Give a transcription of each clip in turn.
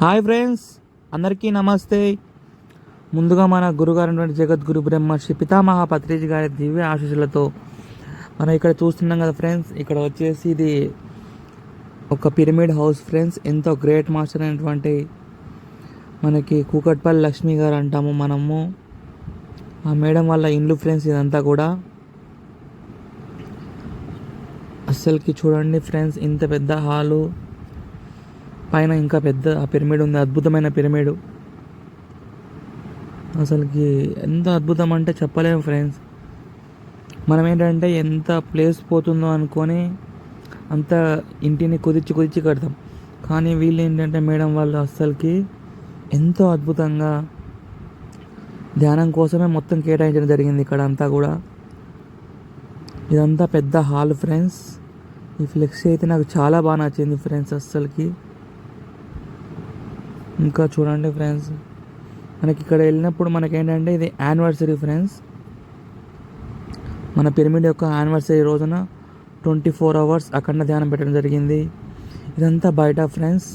Hi friends అందరికీ నమస్తే. ముందుగా మన గురుగారు జగద్గురు బ్రహ్మర్షి పితామహ పత్రిజీ గారి దివ్య ఆశీస్సులతో మనం ఇక్కడ చూస్తున్నాం కదా ఫ్రెండ్స్ ఇక్కడ వచ్చేసి ఇది ఒక పిరమిడ్ హౌస్ ఫ్రెండ్స్ ఎంతో గ్రేట్ మాస్టర్ అయినటువంటి మనకి కూకట్పల్లి లక్ష్మి గారు అంటాము మనము. ఆ మేడం వాళ్ళ ఇండ్లు ఫ్రెండ్స్ ఇదంతా కూడా. అస్సలకి చూడండి ఫ్రెండ్స్ ఇంత పెద్ద హాలు. పైన ఇంకా పెద్ద ఆ పిరమిడ్ ఉంది అద్భుతమైన పిరమిడ్. అసలుకి ఎంత అద్భుతం అంటే చెప్పలేము ఫ్రెండ్స్ మనం ఏంటంటే ఎంత ప్లేస్ పోతుందో అనుకొని అంత ఇంటిని కుదిర్చి కుదిర్చి కడతాం. కానీ వీళ్ళు ఏంటంటే మేడం వాళ్ళు అస్సలకి ఎంతో అద్భుతంగా ధ్యానం కోసమే మొత్తం కేటాయించడం జరిగింది ఇక్కడ అంతా కూడా. ఇదంతా పెద్ద హాల్ ఫ్రెండ్స్ ఈ ఫ్లెక్సీ అయితే నాకు చాలా బాగా నచ్చింది ఫ్రెండ్స్ అస్సలకి. ఇంకా చూడండి ఫ్రెండ్స్ మనకి ఇక్కడ వెళ్ళినప్పుడు మనకి ఏంటంటే ఇది యానివర్సరీ ఫ్రెండ్స్ మన పిరమిడ్ యొక్క యానివర్సరీ రోజున ట్వంటీ ఫోర్ అవర్స్ అఖండ ధ్యానం పెట్టడం జరిగింది. ఇదంతా బయట ఫ్రెండ్స్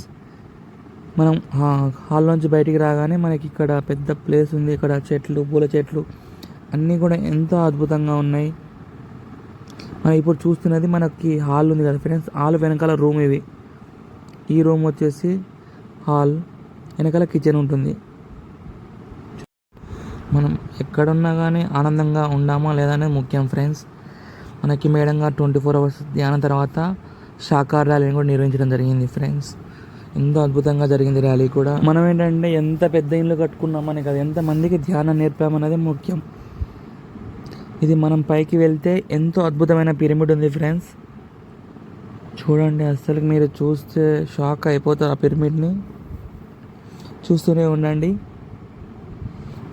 మనం హాల్ నుంచి బయటికి రాగానే మనకి ఇక్కడ పెద్ద ప్లేస్ ఉంది. ఇక్కడ చెట్లు పూల చెట్లు అన్నీ కూడా ఎంతో అద్భుతంగా ఉన్నాయి. మనం ఇప్పుడు చూస్తున్నది మనకి హాల్ ఉంది కదా ఫ్రెండ్స్ హాల్ వెనకాల రూమ్ ఇవి ఈ రూమ్ వచ్చేసి హాల్ వెనకాల కిచెన్ ఉంటుంది. మనం ఎక్కడున్నా కానీ ఆనందంగా ఉండామా లేదా అనేది ముఖ్యం ఫ్రెండ్స్ మనకి మేడంగా ట్వంటీ ఫోర్ అవర్స్ ధ్యానం తర్వాత షాకార్ ర్యాలీని కూడా నిర్వహించడం జరిగింది ఫ్రెండ్స్ ఎంతో అద్భుతంగా జరిగింది ర్యాలీ కూడా. మనం ఏంటంటే ఎంత పెద్ద ఇల్లు కట్టుకున్నామని కదా ఎంత మందికి ధ్యానం నేర్పామన్నది ముఖ్యం. ఇది మనం పైకి వెళ్తే ఎంతో అద్భుతమైన పిరమిడ్ ఉంది ఫ్రెండ్స్ చూడండి అసలు మీరు చూస్తే షాక్ అయిపోతారు ఆ పిరమిడ్ని చూస్తూనే ఉండండి.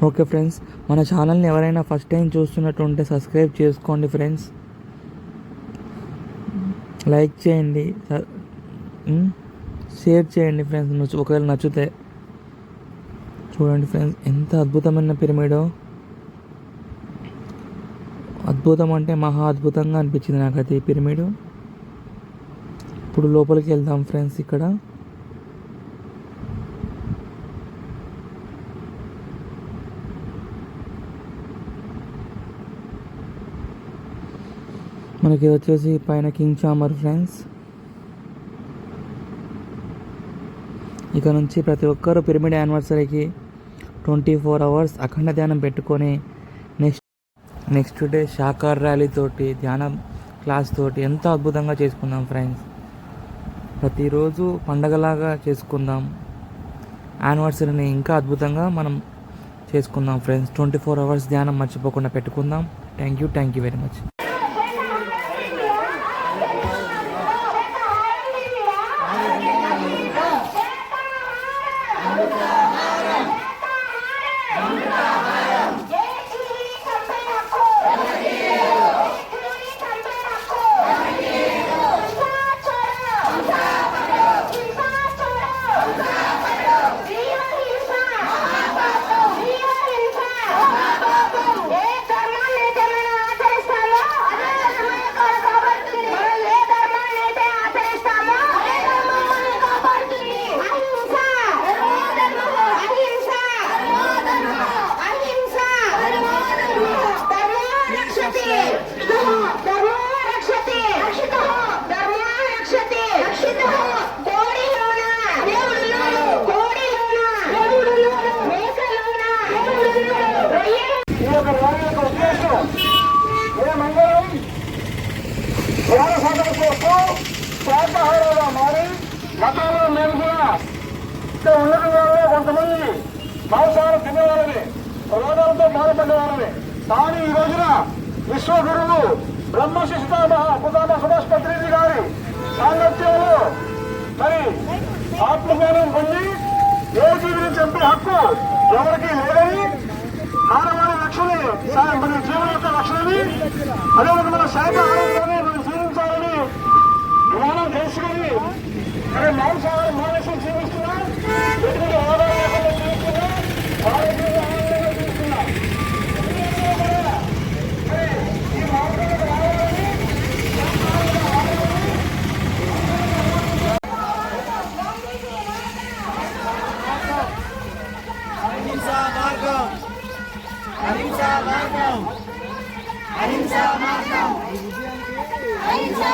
ఓకే ఫ్రెండ్స్ మన ఛానల్ని ఎవరైనా ఫస్ట్ టైం చూస్తున్నట్టు ఉంటే సబ్స్క్రైబ్ చేసుకోండి ఫ్రెండ్స్. లైక్ చేయండి షేర్ చేయండి ఫ్రెండ్స్ నచ్చు ఒకవేళ నచ్చితే. చూడండి ఫ్రెండ్స్ ఎంత అద్భుతమైన పిరమిడో. అద్భుతం అంటే మహా అద్భుతంగా అనిపించింది నాకైతే ఈ పిరమిడ్. ఇప్పుడు లోపలికి వెళ్దాం ఫ్రెండ్స్ ఇక్కడ. మనకి ఇది వచ్చేసి పైన కింగ్ చామర్ ఫ్రెండ్స్. ఇక నుంచి ప్రతి ఒక్కరు పిరమిడ్ యానివర్సరీకి ట్వంటీ ఫోర్ అవర్స్ అఖండ ధ్యానం పెట్టుకొని నెక్స్ట్ నెక్స్ట్ డే షాకార్ ర్యాలీ తోటి ధ్యానం క్లాస్ తోటి ఎంతో అద్భుతంగా చేసుకుందాం ఫ్రెండ్స్. ప్రతిరోజు పండగలాగా చేసుకుందాం. యానివర్సరీని ఇంకా అద్భుతంగా మనం చేసుకుందాం ఫ్రెండ్స్. ట్వంటీ ఫోర్ అవర్స్ ధ్యానం మర్చిపోకుండా పెట్టుకుందాం. Thank you thank you very much. గతంలో మేము కూడా ఇక్కడ ఉన్నత వల్ల కొంతమంది మాంసాహారం తినేవారని రోగాలతో బాధపడేవారని కానీ ఈ రోజున విశ్వగురువు బ్రహ్మశి పితామహ సుభాష్ పత్రిజీ గారి సాంగత్యంలో మరి ఆత్మజ్ఞానం పొంది ఏ జీవిని చంపే హక్కు ఎవరికి లేదని మానవాళి లక్ష్యని మన జీవన యొక్క లక్ష్యాన్ని అదేవిధంగా మన శాఖ శాఖాహారంలోనే మనం జీవించాలని జ్ఞానం తెలుసుకొని అహింసా మార్గం అహింసా మార్గం అహింసా